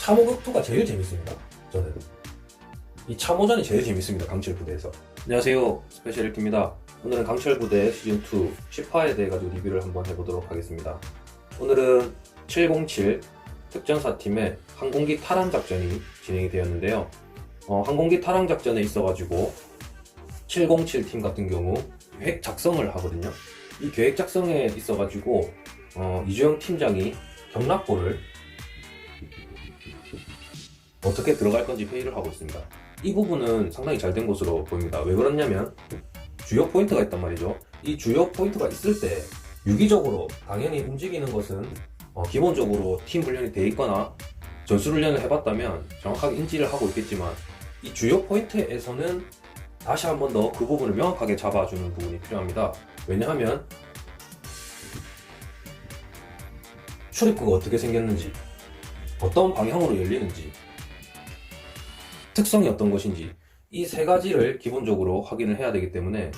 참호격투가 제일 재밌습니다. 저는. 이 참호전이 제일 재밌습니다. 강철 부대에서. 안녕하세요. 스페셜 1기입니다. 오늘은 강철 부대 시즌2 10화에 대해 가지고 리뷰를 한번 해보도록 하겠습니다. 오늘은 707 특전사 팀의 항공기 탈환 작전이 진행이 되었는데요. 어, 항공기 탈환 작전에 있어가지고 707팀 같은 경우 계획 작성을 하거든요. 이 계획 작성에 있어가지고 어, 이주영 팀장이 경락고를 어떻게 들어갈 건지 회의를 하고 있습니다. 이 부분은 상당히 잘 된 것으로 보입니다. 왜 그러냐면 주요 포인트가 있단 말이죠. 이 주요 포인트가 있을 때 유기적으로 당연히 움직이는 것은 어, 기본적으로 팀 훈련이 돼 있거나 전술 훈련을 해봤다면 정확하게 인지를 하고 있겠지만 이 주요 포인트에서는 다시 한 번 더 그 부분을 명확하게 잡아주는 부분이 필요합니다. 왜냐하면 출입구가 어떻게 생겼는지, 어떤 방향으로 열리는지, 특성이 어떤 것인지 이 세 가지를 기본적으로 확인을 해야 되기 때문에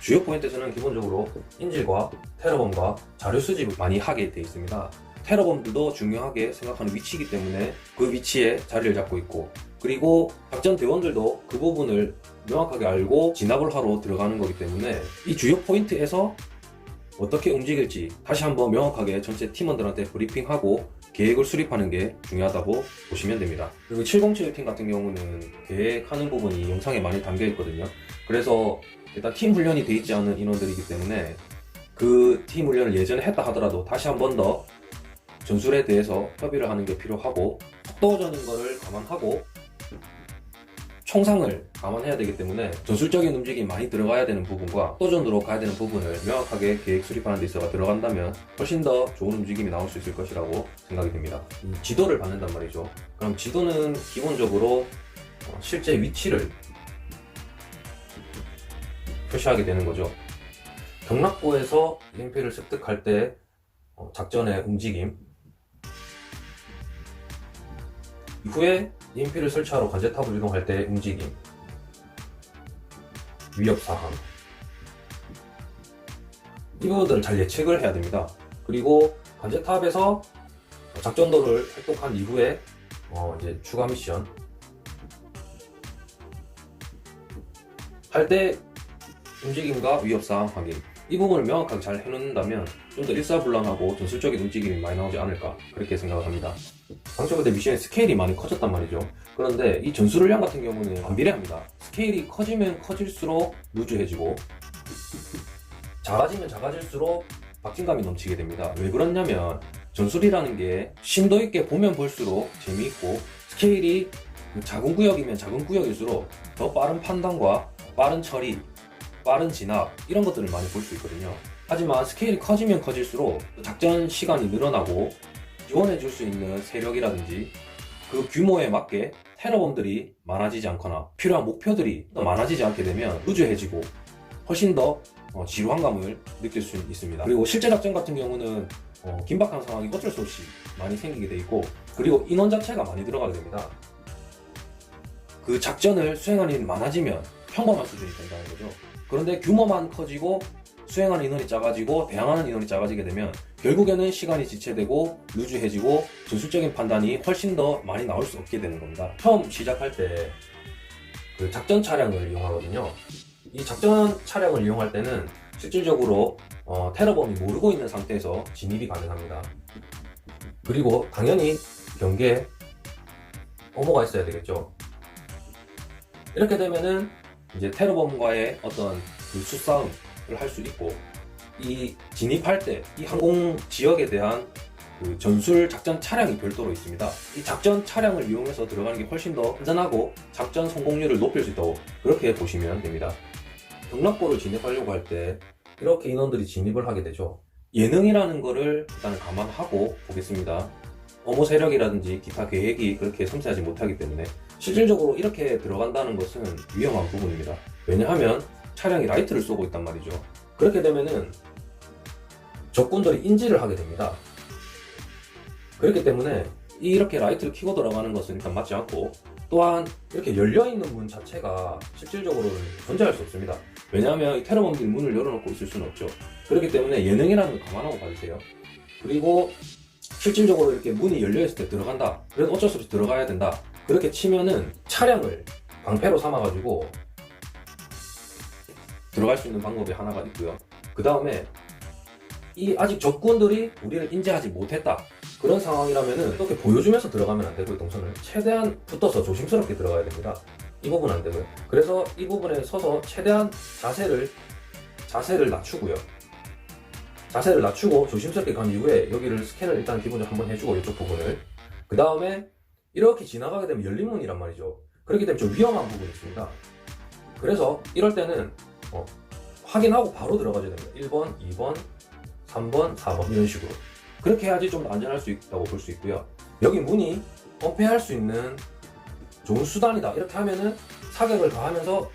주요 포인트에서는 기본적으로 인질과 테러범과 자료 수집을 많이 하게 돼 있습니다. 테러범들도 중요하게 생각하는 위치이기 때문에 그 위치에 자리를 잡고 있고 그리고 작전 대원들도 그 부분을 명확하게 알고 진압을 하러 들어가는 거기 때문에 이 주요 포인트에서 어떻게 움직일지 다시 한번 명확하게 전체 팀원들한테 브리핑하고 계획을 수립하는 게 중요하다고 보시면 됩니다. 그리고 707팀 같은 경우는 계획하는 부분이 영상에 많이 담겨 있거든요. 그래서 일단 팀 훈련이 돼 있지 않은 인원들이기 때문에 그 팀 훈련을 예전에 했다 하더라도 다시 한 번 더 전술에 대해서 협의를 하는 게 필요하고 속도전인 거를 감안하고 총상을 감안해야 되기 때문에 전술적인 움직임이 많이 들어가야 되는 부분과 속도전으로 가야 되는 부분을 명확하게 계획 수립하는 데 있어서 들어간다면 훨씬 더 좋은 움직임이 나올 수 있을 것이라고 생각이 됩니다. 이 지도를 받는단 말이죠. 그럼 지도는 기본적으로 어, 실제 위치를 표시하게 되는 거죠. 경락고에서 EMP를 습득할 때 어, 작전의 움직임 이후에 EMP를 설치하러 관제탑을 이동할 때 움직임. 위협사항. 이 부분들을 잘 예측을 해야 됩니다. 그리고 관제탑에서 작전도를 획득한 이후에 어, 이제 추가 미션. 할 때 움직임과 위협사항 확인 이 부분을 명확하게 잘 해놓는다면 좀 더 일사불란하고 전술적인 움직임이 많이 나오지 않을까 그렇게 생각을 합니다. 강철부대 미션의 스케일이 많이 커졌단 말이죠. 그런데 이 전술훈련 같은 경우는 반비례합니다. 스케일이 커지면 커질수록 루즈해지고 작아지면 작아질수록 박진감이 넘치게 됩니다. 왜 그러냐면 전술이라는 게 심도 있게 보면 볼수록 재미있고 스케일이 작은 구역이면 작은 구역일수록 더 빠른 판단과 빠른 처리, 빠른 진압 이런 것들을 많이 볼 수 있거든요. 하지만 스케일이 커지면 커질수록 작전 시간이 늘어나고 지원해 줄 수 있는 세력이라든지 그 규모에 맞게 테러범들이 많아지지 않거나 필요한 목표들이 더 많아지지 않게 되면 루즈해지고 훨씬 더 어, 지루한 감을 느낄 수 있습니다. 그리고 실제 작전 같은 경우는 어, 긴박한 상황이 어쩔 수 없이 많이 생기게 돼 있고 그리고 인원 자체가 많이 들어가게 됩니다. 그 작전을 수행하는 인원이 많아지면 평범한 수준이 된다는 거죠. 그런데 규모만 커지고 수행하는 인원이 작아지고 대항하는 인원이 작아지게 되면 결국에는 시간이 지체되고 루즈해지고 전술적인 판단이 훨씬 더 많이 나올 수 없게 되는 겁니다. 처음 시작할 때 그 작전 차량을 이용하거든요. 이 작전 차량을 이용할 때는 실질적으로 어, 테러범이 모르고 있는 상태에서 진입이 가능합니다. 그리고 당연히 경계에 어모가 있어야 되겠죠. 이렇게 되면은 이제 테러범과의 어떤 그 수싸움을 할 수 있고 이 진입할 때 이 항공 지역에 대한 그 전술 작전 차량이 별도로 있습니다. 이 작전 차량을 이용해서 들어가는 게 훨씬 더 안전하고 작전 성공률을 높일 수 있다고 그렇게 보시면 됩니다. 경락고를 진입하려고 할 때 이렇게 인원들이 진입을 하게 되죠. 예능이라는 거를 일단 감안하고 보겠습니다. 어모 세력이라든지 기타 계획이 그렇게 섬세하지 못하기 때문에 실질적으로 이렇게 들어간다는 것은 위험한 부분입니다. 왜냐하면 차량이 라이트를 쏘고 있단 말이죠. 그렇게 되면은 적군들이 인지를 하게 됩니다. 그렇기 때문에 이렇게 라이트를 켜고 들어가는 것은 일단 맞지 않고 또한 이렇게 열려있는 문 자체가 실질적으로는 존재할 수 없습니다. 왜냐하면 이 테러범들이 문을 열어놓고 있을 수는 없죠. 그렇기 때문에 예능이라는 걸 감안하고 봐주세요. 그리고 실질적으로 이렇게 문이 열려있을 때 들어간다. 그래도 어쩔 수 없이 들어가야 된다. 그렇게 치면은 차량을 방패로 삼아가지고 들어갈 수 있는 방법이 하나가 있고요. 그 다음에 이 아직 적군들이 우리를 인지하지 못했다. 그런 상황이라면은 이렇게 보여주면서 들어가면 안 되고요, 동선을. 최대한 붙어서 조심스럽게 들어가야 됩니다. 이 부분 안 되고요. 그래서 이 부분에 서서 최대한 자세를, 자세를 낮추고요. 자세를 낮추고 조심스럽게 간 이후에 여기를 스캔을 일단 기본적으로 한번 해주고 이쪽 부분을. 그 다음에 이렇게 지나가게 되면 열린 문이란 말이죠. 그렇기 때문에 좀 위험한 부분이 있습니다. 그래서 이럴 때는 어, 확인하고 바로 들어가줘야 됩니다. 1번, 2번, 3번, 4번 이런 식으로. 그렇게 해야지 좀더 안전할 수 있다고 볼 수 있고요. 여기 문이 엄폐할 수 있는 좋은 수단이다. 이렇게 하면은 사격을 가하면서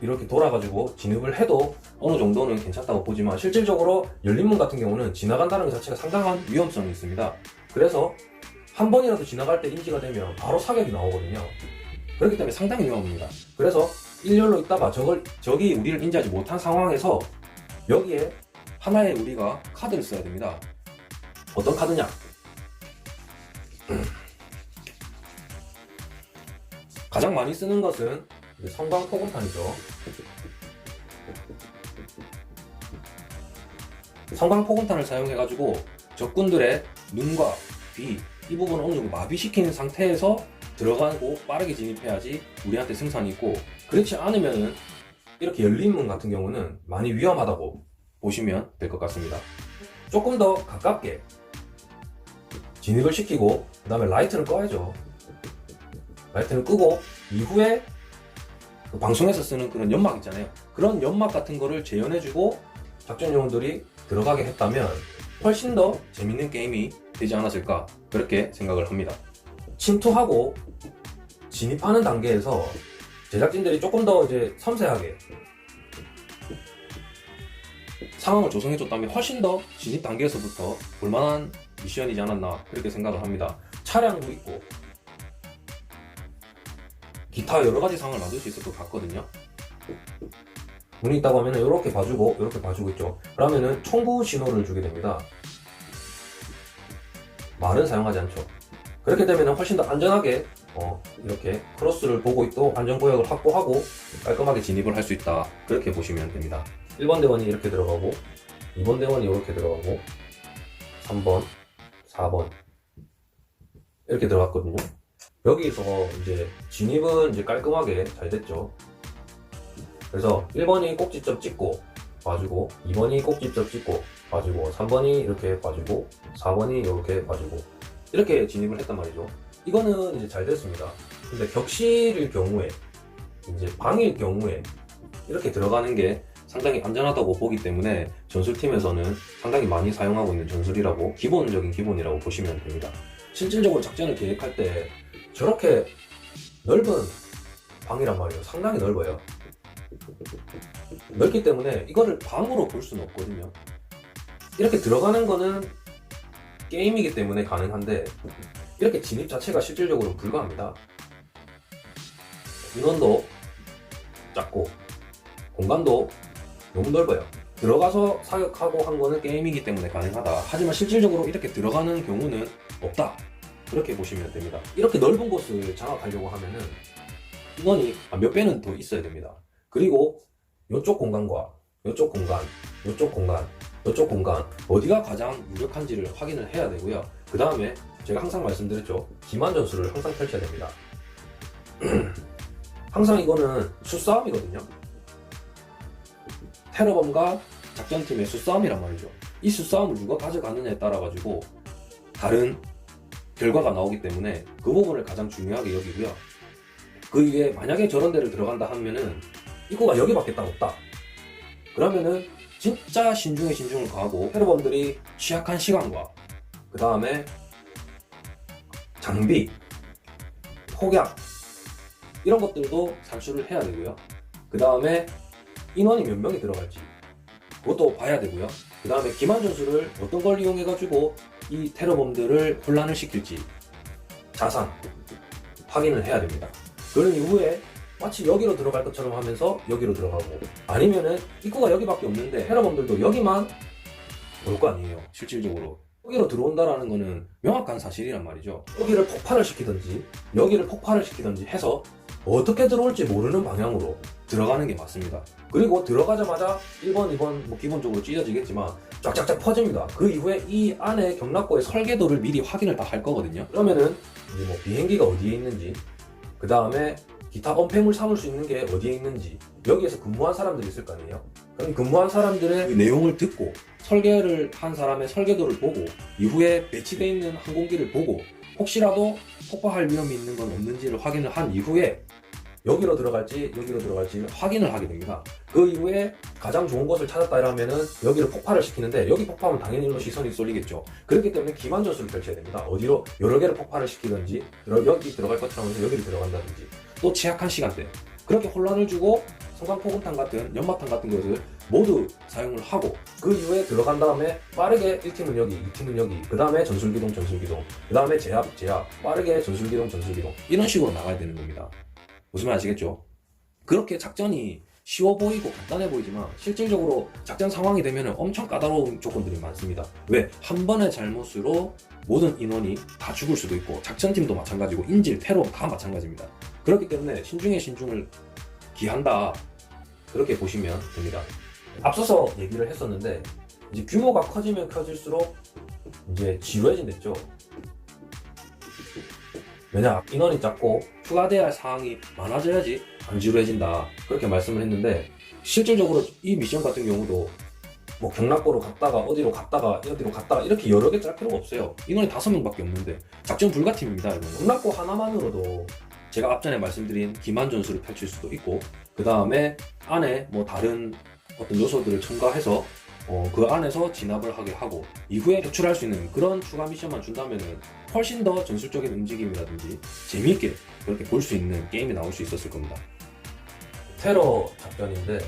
이렇게 돌아가지고 진입을 해도 어느 정도는 괜찮다고 보지만 실질적으로 열린 문 같은 경우는 지나간다는 것 자체가 상당한 위험성이 있습니다. 그래서 한 번이라도 지나갈 때 인지가 되면 바로 사격이 나오거든요. 그렇기 때문에 상당히 위험합니다. 그래서 일렬로 있다가 저걸, 적이 우리를 인지하지 못한 상황에서 여기에 하나의 우리가 카드를 써야 됩니다. 어떤 카드냐? 가장 많이 쓰는 것은 성광 포근탄이죠. 성광 포근탄을 사용해가지고 적군들의 눈과 귀, 이 부분을 어느 정도 마비시키는 상태에서 들어가고 빠르게 진입해야지 우리한테 승산이 있고 그렇지 않으면은 이렇게 열린 문 같은 경우는 많이 위험하다고 보시면 될 것 같습니다. 조금 더 가깝게 진입을 시키고 그 다음에 라이트를 꺼야죠. 라이트를 끄고 이후에 그 방송에서 쓰는 그런 연막 있잖아요. 그런 연막 같은 거를 재현해주고 작전 요원들이 들어가게 했다면 훨씬 더 재밌는 게임이 되지 않았을까 그렇게 생각을 합니다. 침투하고 진입하는 단계에서 제작진들이 조금 더 이제 섬세하게 상황을 조성해줬다면 훨씬 더 진입 단계에서부터 볼만한 미션이지 않았나 그렇게 생각을 합니다. 차량도 있고 기타 여러 가지 상황을 만들 수 있을 것 같거든요. 문이 있다고 하면 이렇게 봐주고 이렇게 봐주고 있죠. 그러면은 총구 신호를 주게 됩니다. 말은 사용하지 않죠. 그렇게 되면 훨씬 더 안전하게 어, 이렇게 크로스를 보고 있고 안전구역을 확보하고 깔끔하게 진입을 할 수 있다. 그렇게 보시면 됩니다. 1번 대원이 이렇게 들어가고 2번 대원이 이렇게 들어가고 3번, 4번 이렇게 들어갔거든요. 여기서 이제 진입은 이제 깔끔하게 잘 됐죠. 그래서 1번이 꼭지점 찍고 봐주고 2번이 꼭지점 찍고 봐주고 3번이 이렇게 봐주고 4번이 이렇게 봐주고 이렇게 진입을 했단 말이죠. 이거는 이제 잘 됐습니다. 근데 격실일 경우에 이제 방일 경우에 이렇게 들어가는 게 상당히 안전하다고 보기 때문에 전술팀에서는 상당히 많이 사용하고 있는 전술이라고 기본적인 기본이라고 보시면 됩니다. 실질적으로 작전을 계획할 때 저렇게 넓은 방이란 말이에요. 상당히 넓어요. 넓기 때문에 이거를 방으로 볼 수는 없거든요. 이렇게 들어가는 거는 게임이기 때문에 가능한데 이렇게 진입 자체가 실질적으로 불가합니다. 인원도 작고 공간도 너무 넓어요. 들어가서 사격하고 한 거는 게임이기 때문에 가능하다. 하지만 실질적으로 이렇게 들어가는 경우는 없다. 그렇게 보시면 됩니다. 이렇게 넓은 곳을 장악하려고 하면은 인원이 몇 배는 더 있어야 됩니다. 그리고 이쪽 공간과 이쪽 공간, 이쪽 공간, 이쪽 공간 어디가 가장 유력한지를 확인을 해야 되고요. 그 다음에 제가 항상 말씀드렸죠. 기만 전술을 항상 펼쳐야 됩니다. 항상 이거는 수싸움이거든요. 테러범과 작전팀의 수싸움이란 말이죠. 이 수싸움을 누가 가져가느냐에 따라 가지고 다른 결과가 나오기 때문에 그 부분을 가장 중요하게 여기고요. 그 위에 만약에 저런 데를 들어간다 하면은 입구가 여기밖에 딱 없다. 그러면은 진짜 신중에 신중을 가하고 테러범들이 취약한 시간과 그 다음에 장비, 폭약 이런 것들도 산출을 해야 되고요. 그 다음에 인원이 몇 명이 들어갈지 그것도 봐야 되고요. 그 다음에 기만 전술을 어떤 걸 이용해가지고 이 테러범들을 혼란을 시킬지 자산 확인을 해야 됩니다. 그런 이후에 마치 여기로 들어갈 것처럼 하면서 여기로 들어가고 아니면은 입구가 여기밖에 없는데 테러범들도 여기만 올 거 아니에요. 실질적으로 여기로 들어온다라는 거는 명확한 사실이란 말이죠. 여기를 폭발을 시키든지 여기를 폭발을 시키든지 해서 어떻게 들어올지 모르는 방향으로 들어가는 게 맞습니다. 그리고 들어가자마자 1번, 2번 뭐 기본적으로 찢어지겠지만 쫙쫙쫙 퍼집니다. 그 이후에 이 안에 경락고의 설계도를 미리 확인을 다 할 거거든요. 그러면은 뭐 비행기가 어디에 있는지 그 다음에 기타 언폐물 삼을 수 있는 게 어디에 있는지 여기에서 근무한 사람들이 있을 거 아니에요. 그럼 근무한 사람들의 그 내용을 듣고 설계를 한 사람의 설계도를 보고 이후에 배치되어 있는 항공기를 보고 혹시라도 폭파할 위험이 있는 건 없는지를 확인을 한 이후에 여기로 들어갈지 여기로 들어갈지 확인을 하게 됩니다. 그 이후에 가장 좋은 곳을 찾았다 이러면은 여기를 폭발을 시키는데 여기 폭파하면 당연히 일로 시선이 쏠리겠죠. 그렇기 때문에 기만 전술을 펼쳐야 됩니다. 어디로 여러 개를 폭발을 시키든지 여기 들어갈 것처럼 해서 여기를 들어간다든지 또 취약한 시간대 그렇게 혼란을 주고 성광포금탄 같은 연마탄 같은 것을 모두 사용을 하고 그 이후에 들어간 다음에 빠르게 1팀은 여기 2팀은 여기 그 다음에 전술기동 전술기동 그 다음에 제압 제압 빠르게 전술기동 전술기동 이런 식으로 나가야 되는 겁니다 무슨 말 아시겠죠? 그렇게 작전이 쉬워 보이고 간단해 보이지만 실질적으로 작전 상황이 되면 엄청 까다로운 조건들이 많습니다. 왜? 한 번의 잘못으로 모든 인원이 다 죽을 수도 있고 작전팀도 마찬가지고 인질, 테러 다 마찬가지입니다. 그렇기 때문에 신중에 신중을 기한다. 그렇게 보시면 됩니다. 앞서서 얘기를 했었는데 이제 규모가 커지면 커질수록 이제 지루해진댔죠. 왜냐 인원이 작고 추가돼야 할 사항이 많아져야지 안 지루해진다 그렇게 말씀을 했는데 실질적으로 이 미션 같은 경우도 뭐 경락고로 갔다가 어디로 갔다가 어디로 갔다가 이렇게 여러 개 짤 필요가 없어요 인원이 다섯 명밖에 없는데 작전 불가팀입니다 이거는 경락고 하나만으로도 제가 앞전에 말씀드린 기만 전술을 펼칠 수도 있고 그 다음에 안에 뭐 다른 어떤 요소들을 첨가해서 어, 그 안에서 진압을 하게 하고 이후에 도출할 수 있는 그런 추가 미션만 준다면은 훨씬 더 전술적인 움직임이라든지 재미있게 그렇게 볼 수 있는 게임이 나올 수 있었을 겁니다. 테러 작전인데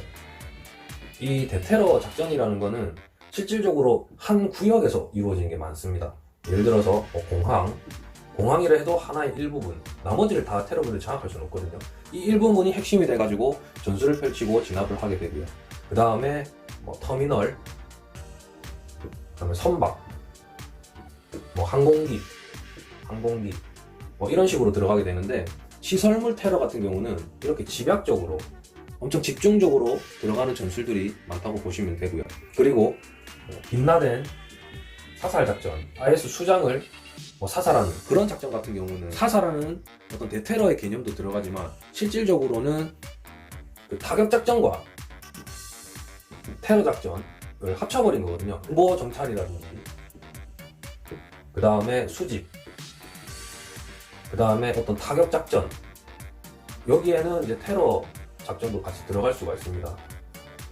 이 대테러 작전이라는 거는 실질적으로 한 구역에서 이루어지는 게 많습니다. 예를 들어서 뭐 공항, 공항이라 해도 하나의 일부분, 나머지를 다 테러를 장악할 수는 없거든요. 이 일부분이 핵심이 돼가지고 전술을 펼치고 진압을 하게 되고요. 그 다음에 뭐 터미널, 그 다음에 선박, 뭐 항공기, 항공기, 뭐 이런 식으로 들어가게 되는데 시설물 테러 같은 경우는 이렇게 집약적으로 엄청 집중적으로 들어가는 전술들이 많다고 보시면 되고요. 그리고 뭐 빛나된 사살 작전, IS 수장을 뭐 사살하는 그런 작전 같은 경우는 사살하는 어떤 대테러의 개념도 들어가지만 실질적으로는 그 타격 작전과 테러 작전을 합쳐버린 거거든요. 정보 정찰이라든지 그 다음에 수집 그 다음에 어떤 타격 작전 여기에는 이제 테러 작전도 같이 들어갈 수가 있습니다.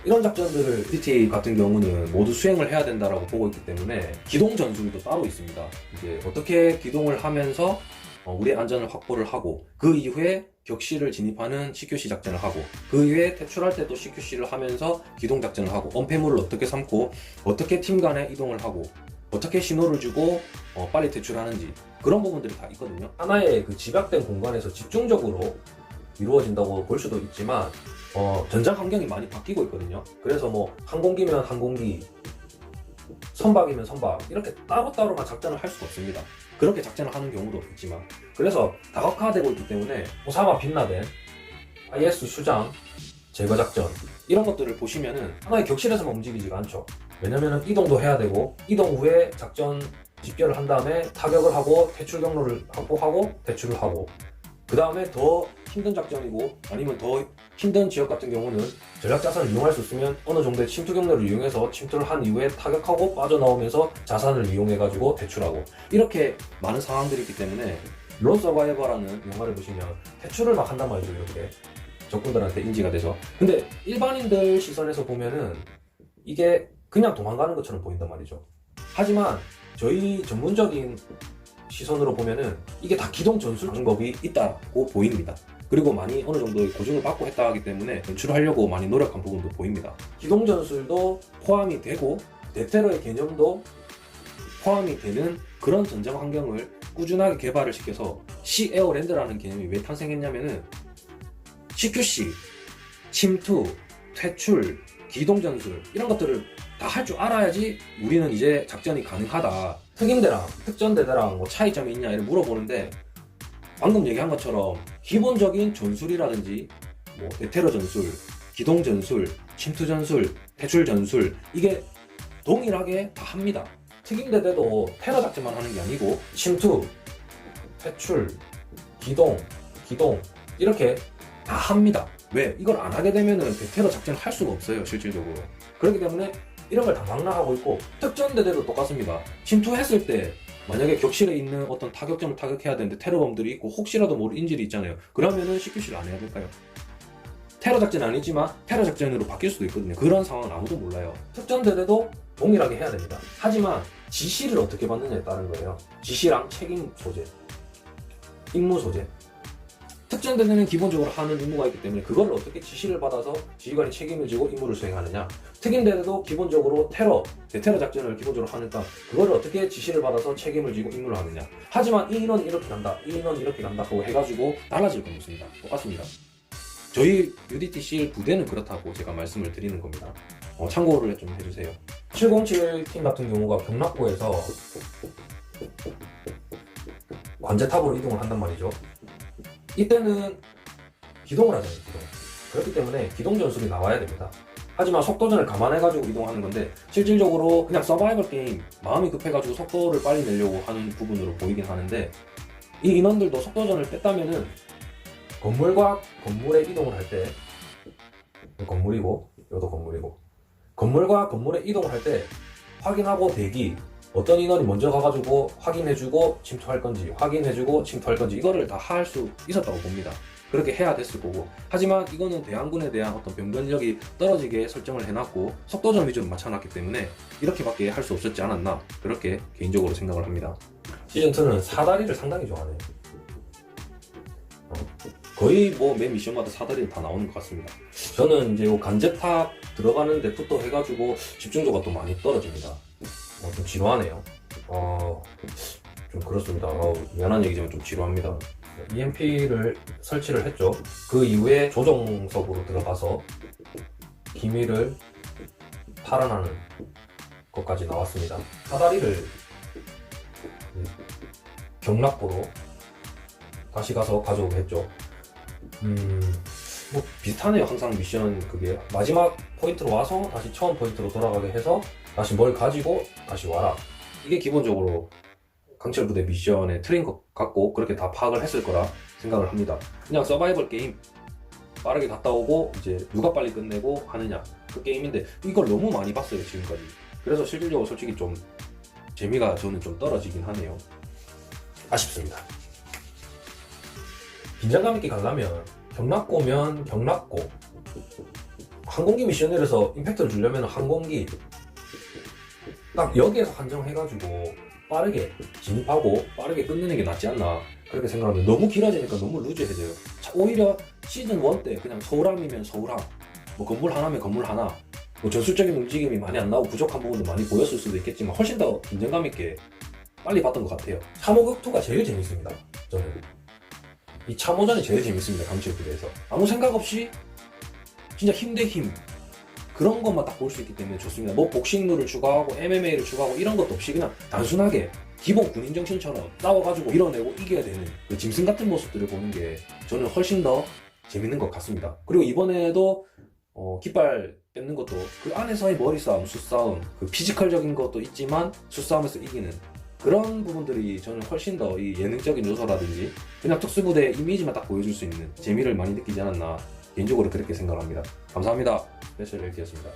이런 작전들을 PT 같은 경우는 모두 수행을 해야 된다라고 보고 있기 때문에 기동 전술도 따로 있습니다. 이제 어떻게 기동을 하면서 어, 우리의 안전을 확보를 하고 그 이후에 격시를 진입하는 CQC 작전을 하고 그 이후에 퇴출할 때도 CQC를 하면서 기동 작전을 하고 언패물을 어떻게 삼고 어떻게 팀 간에 이동을 하고 어떻게 신호를 주고 어, 빨리 퇴출하는지 그런 부분들이 다 있거든요. 하나의 그 집약된 공간에서 집중적으로 이루어진다고 볼 수도 있지만 어, 전장 환경이 많이 바뀌고 있거든요. 그래서 뭐 항공기면 항공기, 선박이면 선박 이렇게 따로따로만 작전을 할 수가 없습니다. 그렇게 작전을 하는 경우도 있지만 그래서 다각화되고 있기 때문에 오사마 빛나된 IS 수장 제거 작전 이런 것들을 보시면은 하나의 격실에서만 움직이지가 않죠. 왜냐면은 이동도 해야 되고 이동 후에 작전 집결을 한 다음에 타격을 하고 퇴출 경로를 확보하고 퇴출을 하고 그 다음에 더 힘든 작전이고 아니면 더 힘든 지역 같은 경우는 전략 자산을 이용할 수 있으면 어느 정도의 침투 경로를 이용해서 침투를 한 이후에 타격하고 빠져나오면서 자산을 이용해 가지고 대출하고 이렇게 많은 상황들이 있기 때문에 론 서바이버라는 영화를 보시면 대출을 막 한단 말이죠 이렇게. 적군들한테 인지가 돼서. 근데 일반인들 시선에서 보면은 이게 그냥 도망가는 것처럼 보인단 말이죠. 하지만 저희 전문적인 시선으로 보면은 이게 다 기동 전술 방법이 있다고 보입니다. 그리고 많이 어느 정도의 고증을 받고 했다 하기 때문에 연출하려고 많이 노력한 부분도 보입니다. 기동 전술도 포함이 되고 대테러의 개념도 포함이 되는 그런 전쟁 환경을 꾸준하게 개발을 시켜서 시 에어랜드라는 개념이 왜 탄생했냐면은 CQC, 침투, 퇴출, 기동 전술 이런 것들을 다 할 줄 알아야지 우리는 이제 작전이 가능하다. 특임대랑 특전대대랑 뭐 차이점이 있냐 이렇게 물어보는데 방금 얘기한 것처럼 기본적인 전술이라든지 뭐 대테러 전술, 기동 전술, 침투 전술, 퇴출 전술 이게 동일하게 다 합니다. 특임대대도 테러 작전만 하는 게 아니고 침투, 퇴출, 기동, 기동 이렇게 다 합니다. 왜? 이걸 안 하게 되면은 대테러 작전을 할 수가 없어요, 실질적으로. 그렇기 때문에 이런 걸 다 망라하고 있고 특전대대도 똑같습니다. 침투했을 때 만약에 격실에 있는 어떤 타격점을 타격해야 되는데 테러범들이 있고 혹시라도 모를 인질이 있잖아요. 그러면은 CQC를 안 해야 될까요? 테러 작전은 아니지만 테러 작전으로 바뀔 수도 있거든요. 그런 상황은 아무도 몰라요. 특전대대도 동일하게 해야 됩니다. 하지만 지시를 어떻게 받느냐에 따른 거예요. 지시랑 책임 소재, 임무 소재. 특전대대는 기본적으로 하는 임무가 있기 때문에 그걸 어떻게 지시를 받아서 지휘관이 책임을 지고 임무를 수행하느냐. 특임 대대도 기본적으로 테러, 대테러 작전을 기본적으로 하니까 그걸 어떻게 지시를 받아서 책임을 지고 임무를 하느냐. 하지만 이 인원 이렇게 간다, 이 인원 이렇게 간다 하고 해가지고 달라질 건 없습니다. 똑같습니다. 저희 UDTC 부대는 그렇다고 제가 말씀을 드리는 겁니다. 어, 참고를 좀 해주세요. 707팀 같은 경우가 경락고에서 관제탑으로 이동을 한단 말이죠. 이때는 기동을 하잖아요, 기동. 그렇기 때문에 기동 전술이 나와야 됩니다. 하지만 속도전을 감안해가지고 이동하는 건데 실질적으로 그냥 서바이벌 게임 마음이 급해가지고 속도를 빨리 내려고 하는 부분으로 보이긴 하는데 이 인원들도 속도전을 뺐다면은 건물과 건물에 이동을 할 때 건물이고 이것도 건물이고 건물과 건물에 이동을 할 때 확인하고 대기 어떤 인원이 먼저 가가지고 확인해주고 침투할 건지 확인해주고 침투할 건지 이거를 다 할 수 있었다고 봅니다. 그렇게 해야 됐을 거고 하지만 이거는 대항군에 대한 어떤 변변력이 떨어지게 설정을 해놨고 속도전 위주로 맞춰놨기 때문에 이렇게밖에 할 수 없었지 않았나 그렇게 개인적으로 생각을 합니다. 시즌2는 사다리를 상당히 좋아하네요. 어, 거의 뭐 매 미션마다 사다리는 다 나오는 것 같습니다. 저는 이제 요 간제탑 들어가는 데부터 해가지고 집중도가 또 많이 떨어집니다. 어, 좀 지루하네요. 어, 좀 그렇습니다. 어, 미안한 얘기지만 좀 지루합니다. EMP를 설치를 했죠. 그 이후에 조정석으로 들어가서 기밀을 탈환하는 것까지 나왔습니다. 사다리를 경락고로 다시 가서 가져오게 했죠. 음, 뭐 비슷하네요. 항상 미션 그게 마지막 포인트로 와서 다시 처음 포인트로 돌아가게 해서 다시 뭘 가지고 다시 와라. 이게 기본적으로 강철 부대 미션의 틀인 것 같고 그렇게 다 파악을 했을 거라 생각을 합니다. 그냥 서바이벌 게임 빠르게 갔다 오고 이제 누가 빨리 끝내고 하느냐 그 게임인데 이걸 너무 많이 봤어요 지금까지. 그래서 실질적으로 솔직히 좀 재미가 저는 좀 떨어지긴 하네요. 아쉽습니다. 긴장감 있게 가려면 경락고면 경락고 항공기 미션에서 임팩트를 주려면 항공기 딱 여기에서 한정해가지고 빠르게 진입하고 빠르게 끝내는 게 낫지 않나 그렇게 생각하는데 너무 길어지니까 너무 루즈해져요. 자, 오히려 시즌 1 때 그냥 서울함이면 서울함 뭐 건물 하나면 건물 하나 뭐 전술적인 움직임이 많이 안 나오고 부족한 부분도 많이 보였을 수도 있겠지만 훨씬 더 긴장감 있게 빨리 봤던 것 같아요. 참호극투가 제일 재밌습니다 저는. 이 참호전이 제일 재밌습니다 강철부대에서. 아무 생각 없이 진짜 힘 대 힘 그런 것만 딱 볼 수 있기 때문에 좋습니다. 뭐 복싱룰을 추가하고 MMA를 추가하고 이런 것도 없이 그냥 단순하게 기본 군인 정신처럼 싸워가지고 밀어내고 이겨야 되는 그 짐승 같은 모습들을 보는 게 저는 훨씬 더 재밌는 것 같습니다. 그리고 이번에도 어, 깃발 뺏는 것도 그 안에서의 머리 싸움, 수싸움, 그 피지컬적인 것도 있지만 수싸움에서 이기는 그런 부분들이 저는 훨씬 더 이 예능적인 요소라든지 그냥 특수부대 이미지만 딱 보여줄 수 있는 재미를 많이 느끼지 않았나 개인적으로 그렇게 생각합니다. 감사합니다. 스페셜 헬기였습니다.